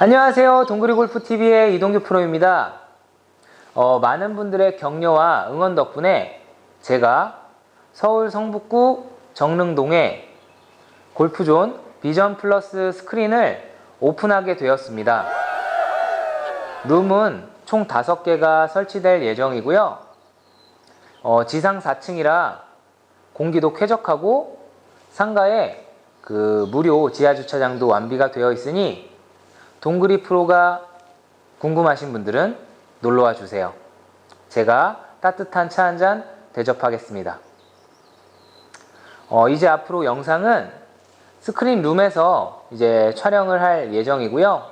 안녕하세요. 동그리 골프 TV의 이동규 프로입니다. 어, 많은 분들의 격려와 응원 덕분에 제가 서울 성북구 정릉동에 골프존 비전 플러스 스크린을 오픈하게 되었습니다. 룸은 총 5개가 설치될 예정이고요. 어, 지상 4층이라 공기도 쾌적하고 상가에 그 무료 지하 주차장도 완비가 되어 있으니 동그리 프로가 궁금하신 분들은 놀러와 주세요. 제가 따뜻한 차 한 잔 대접하겠습니다. 어, 이제 앞으로 영상은 스크린 룸에서 이제 촬영을 할 예정이고요.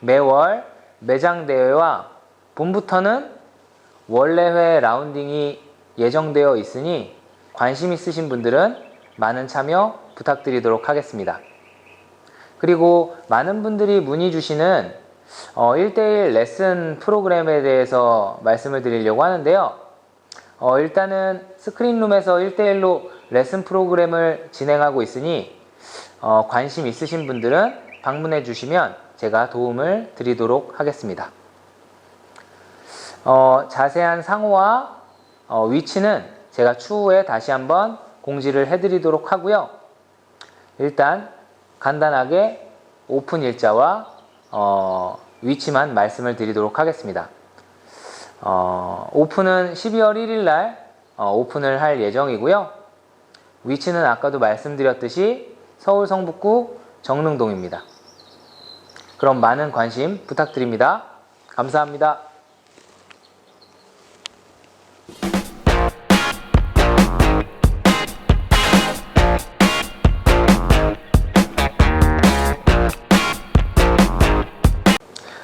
매월 매장 대회와 봄부터는 원래회 라운딩이 예정되어 있으니 관심 있으신 분들은 많은 참여 부탁드리도록 하겠습니다. 그리고 많은 분들이 문의 주시는 어, 1대1 레슨 프로그램에 대해서 말씀을 드리려고 하는데요. 어, 일단은 스크린룸에서 1대1로 레슨 프로그램을 진행하고 있으니 어, 관심 있으신 분들은 방문해 주시면 제가 도움을 드리도록 하겠습니다. 어, 자세한 상호와 어, 위치는 제가 추후에 다시 한번 공지를 해드리도록 하고요. 일단 간단하게 오픈 일자와 어, 위치만 말씀을 드리도록 하겠습니다. 어, 오픈은 12월 1일 날 어, 오픈을 할 예정이고요. 위치는 아까도 말씀드렸듯이 서울 성북구 정릉동입니다. 그럼 많은 관심 부탁드립니다. 감사합니다.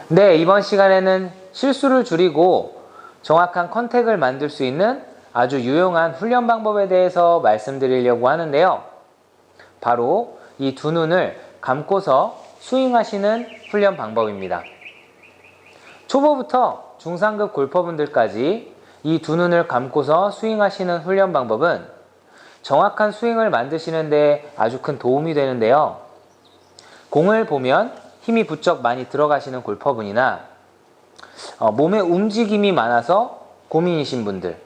네, 이번 시간에는 실수를 줄이고 정확한 컨택을 만들 수 있는 아주 유용한 훈련 방법에 대해서 말씀드리려고 하는데요. 바로 이 두 눈을 감고서 스윙하시는 훈련 방법입니다. 초보부터 중상급 골퍼분들까지 이 두 눈을 감고서 스윙하시는 훈련 방법은 정확한 스윙을 만드시는 데 아주 큰 도움이 되는데요. 공을 보면 힘이 부쩍 많이 들어가시는 골퍼분이나 어, 몸에 움직임이 많아서 고민이신 분들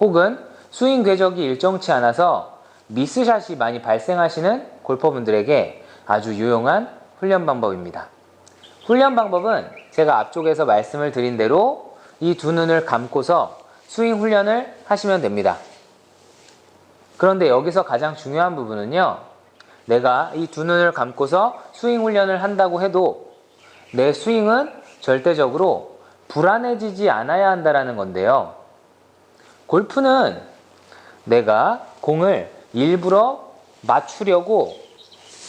혹은 스윙 궤적이 일정치 않아서 미스샷이 많이 발생하시는 골퍼분들에게 아주 유용한 훈련 방법입니다. 훈련 방법은 제가 앞쪽에서 말씀을 드린 대로 이 두 눈을 감고서 스윙 훈련을 하시면 됩니다. 그런데 여기서 가장 중요한 부분은요. 내가 이 두 눈을 감고서 스윙 훈련을 한다고 해도 내 스윙은 절대적으로 불안해지지 않아야 한다라는 건데요. 골프는 내가 공을 일부러 맞추려고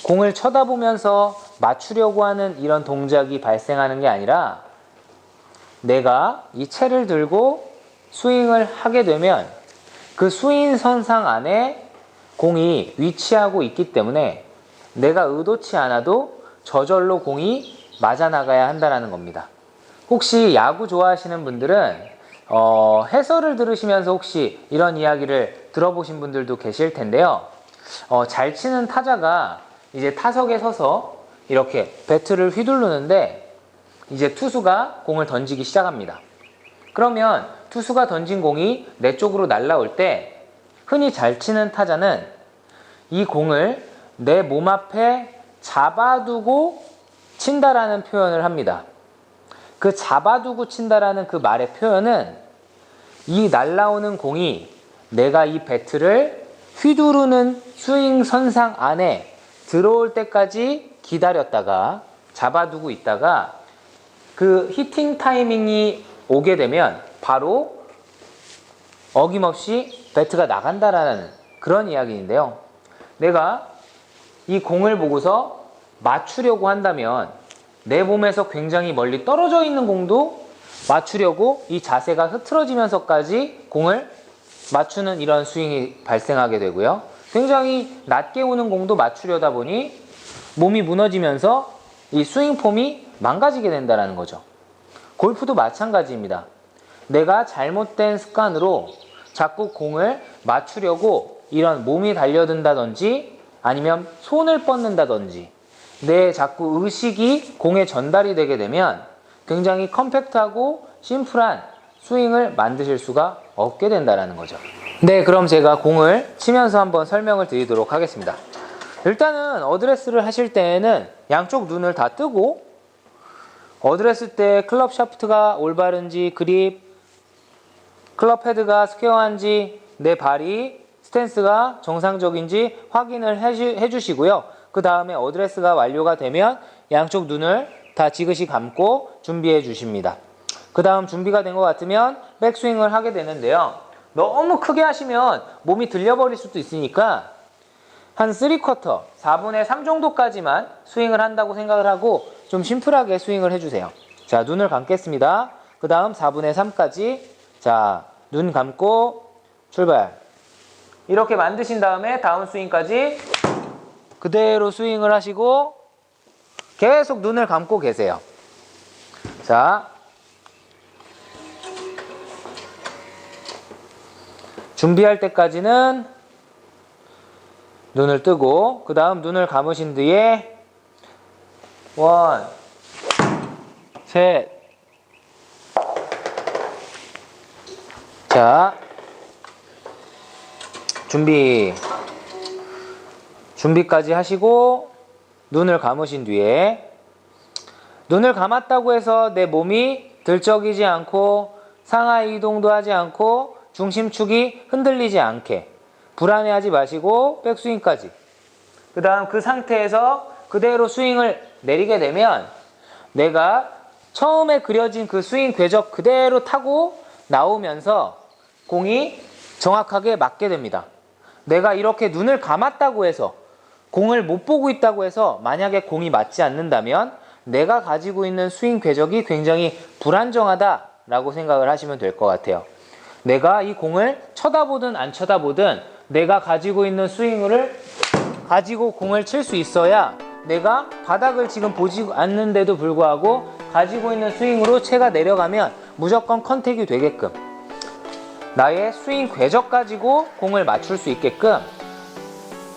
공을 쳐다보면서 맞추려고 하는 이런 동작이 발생하는 게 아니라 내가 이 채를 들고 스윙을 하게 되면 그 스윙 선상 안에 공이 위치하고 있기 때문에 내가 의도치 않아도 저절로 공이 맞아 나가야 한다는 겁니다. 혹시 야구 좋아하시는 분들은 어, 해설을 들으시면서 혹시 이런 이야기를 들어보신 분들도 계실 텐데요. 어, 잘 치는 타자가 이제 타석에 서서 이렇게 배트를 휘두르는데 이제 투수가 공을 던지기 시작합니다. 그러면 투수가 던진 공이 내 쪽으로 날라올 때 흔히 잘 치는 타자는 이 공을 내 몸 앞에 잡아두고 친다라는 표현을 합니다. 그 잡아두고 친다라는 그 말의 표현은 이 날라오는 공이 내가 이 배트를 휘두르는 스윙 선상 안에 들어올 때까지 기다렸다가 잡아두고 있다가 그 히팅 타이밍이 오게 되면 바로 어김없이 배트가 나간다라는 그런 이야기인데요. 내가 이 공을 보고서 맞추려고 한다면 내 몸에서 굉장히 멀리 떨어져 있는 공도 맞추려고 이 자세가 흐트러지면서까지 공을 맞추는 이런 스윙이 발생하게 되고요. 굉장히 낮게 오는 공도 맞추려다 보니 몸이 무너지면서 이 스윙 폼이 망가지게 된다는 거죠. 골프도 마찬가지입니다. 내가 잘못된 습관으로 자꾸 공을 맞추려고 이런 몸이 달려든다든지 아니면 손을 뻗는다든지 내 자꾸 의식이 공에 전달이 되게 되면 굉장히 컴팩트하고 심플한 스윙을 만드실 수가 없게 된다는 거죠. 네, 그럼 제가 공을 치면서 한번 설명을 드리도록 하겠습니다. 일단은 어드레스를 하실 때에는 양쪽 눈을 다 뜨고 어드레스 때 클럽 샤프트가 올바른지 그립 클럽 헤드가 스퀘어한지 내 발이 스탠스가 정상적인지 확인을 해주, 해주시고요. 그 다음에 어드레스가 완료가 되면 양쪽 눈을 다 지그시 감고 준비해 주십니다. 그 다음 준비가 된 것 같으면 백스윙을 하게 되는데요. 너무 크게 하시면 몸이 들려버릴 수도 있으니까 한 3쿼터, 4분의 3 정도까지만 스윙을 한다고 생각을 하고 좀 심플하게 스윙을 해주세요. 자, 눈을 감겠습니다. 그 다음 4분의 3까지. 자, 눈 감고 출발. 이렇게 만드신 다음에 다음 스윙까지 그대로 스윙을 하시고 계속 눈을 감고 계세요. 자, 준비할 때까지는 눈을 뜨고 그 다음 눈을 감으신 뒤에 원, 셋, 자, 준비, 준비까지 하시고 눈을 감으신 뒤에 눈을 감았다고 해서 내 몸이 들적이지 않고 상하 이동도 하지 않고 중심축이 흔들리지 않게 불안해하지 마시고 백스윙까지 그 다음 그 상태에서 그대로 스윙을 내리게 되면 내가 처음에 그려진 그 스윙 궤적 그대로 타고 나오면서 공이 정확하게 맞게 됩니다. 내가 이렇게 눈을 감았다고 해서 공을 못 보고 있다고 해서 만약에 공이 맞지 않는다면 내가 가지고 있는 스윙 궤적이 굉장히 불안정하다라고 생각을 하시면 될 것 같아요. 내가 이 공을 쳐다보든 안 쳐다보든 내가 가지고 있는 스윙을 가지고 공을 칠 수 있어야 내가 바닥을 지금 보지 않는데도 불구하고 가지고 있는 스윙으로 채가 내려가면 무조건 컨택이 되게끔 나의 스윙 궤적 가지고 공을 맞출 수 있게끔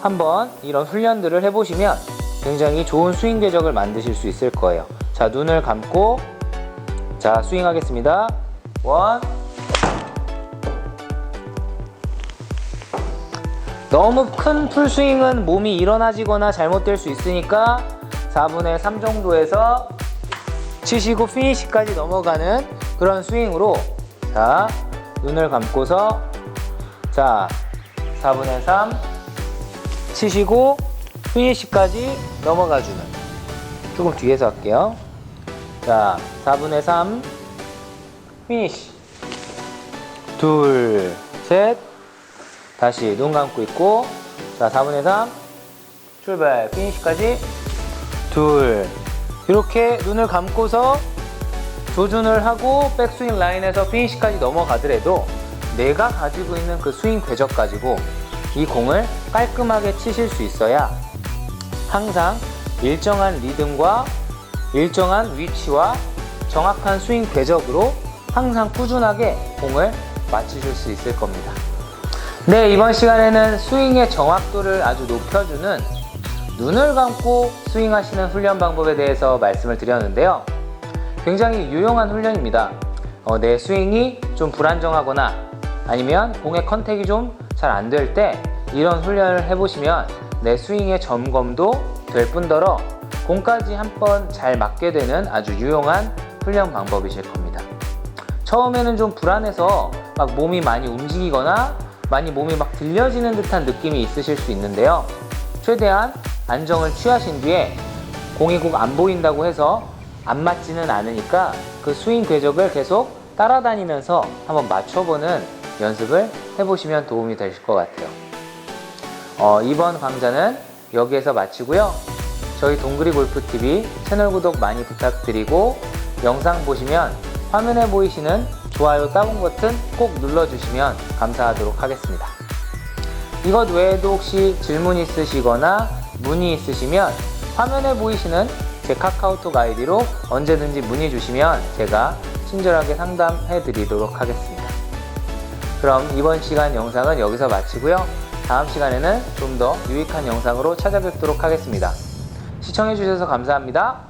한번 이런 훈련들을 해보시면 굉장히 좋은 스윙 궤적을 만드실 수 있을 거예요. 자, 눈을 감고 자, 스윙 하겠습니다. 원, 너무 큰 풀스윙은 몸이 일어나지거나 잘못될 수 있으니까 4분의 3 정도에서 치시고 피니시까지 넘어가는 그런 스윙으로 자 눈을 감고서 자 4분의 3 치시고 피니시까지 넘어가주는. 조금 뒤에서 할게요. 자 4분의 3 피니시. 둘셋 다시 눈 감고 있고 자 4분의 3 출발. 피니시까지. 둘. 이렇게 눈을 감고서 조준을 하고 백스윙 라인에서 피니시까지 넘어가더라도 내가 가지고 있는 그 스윙 궤적 가지고 이 공을 깔끔하게 치실 수 있어야 항상 일정한 리듬과 일정한 위치와 정확한 스윙 궤적으로 항상 꾸준하게 공을 맞추실 수 있을 겁니다. 네, 이번 시간에는 스윙의 정확도를 아주 높여주는 눈을 감고 스윙하시는 훈련 방법에 대해서 말씀을 드렸는데요. 굉장히 유용한 훈련입니다. 어, 내 스윙이 좀 불안정하거나 아니면 공의 컨택이 좀 잘 안 될 때 이런 훈련을 해보시면 내 스윙의 점검도 될 뿐더러 공까지 한 번 잘 맞게 되는 아주 유용한 훈련 방법이실 겁니다. 처음에는 좀 불안해서 막 몸이 많이 움직이거나 많이 몸이 막 들려지는 듯한 느낌이 있으실 수 있는데요. 최대한 안정을 취하신 뒤에 공이 꼭 안 보인다고 해서 안 맞지는 않으니까 그 스윙 궤적을 계속 따라다니면서 한번 맞춰보는 연습을 해보시면 도움이 되실 것 같아요. 어, 이번 강좌는 여기에서 마치고요. 저희 동그리 골프 TV 채널 구독 많이 부탁드리고 영상 보시면 화면에 보이시는 좋아요 따봉 버튼 꼭 눌러주시면 감사하도록 하겠습니다. 이것 외에도 혹시 질문 있으시거나 문의 있으시면 화면에 보이시는 제 카카오톡 아이디로 언제든지 문의 주시면 제가 친절하게 상담해 드리도록 하겠습니다. 그럼 이번 시간 영상은 여기서 마치고요. 다음 시간에는 좀 더 유익한 영상으로 찾아뵙도록 하겠습니다. 시청해 주셔서 감사합니다.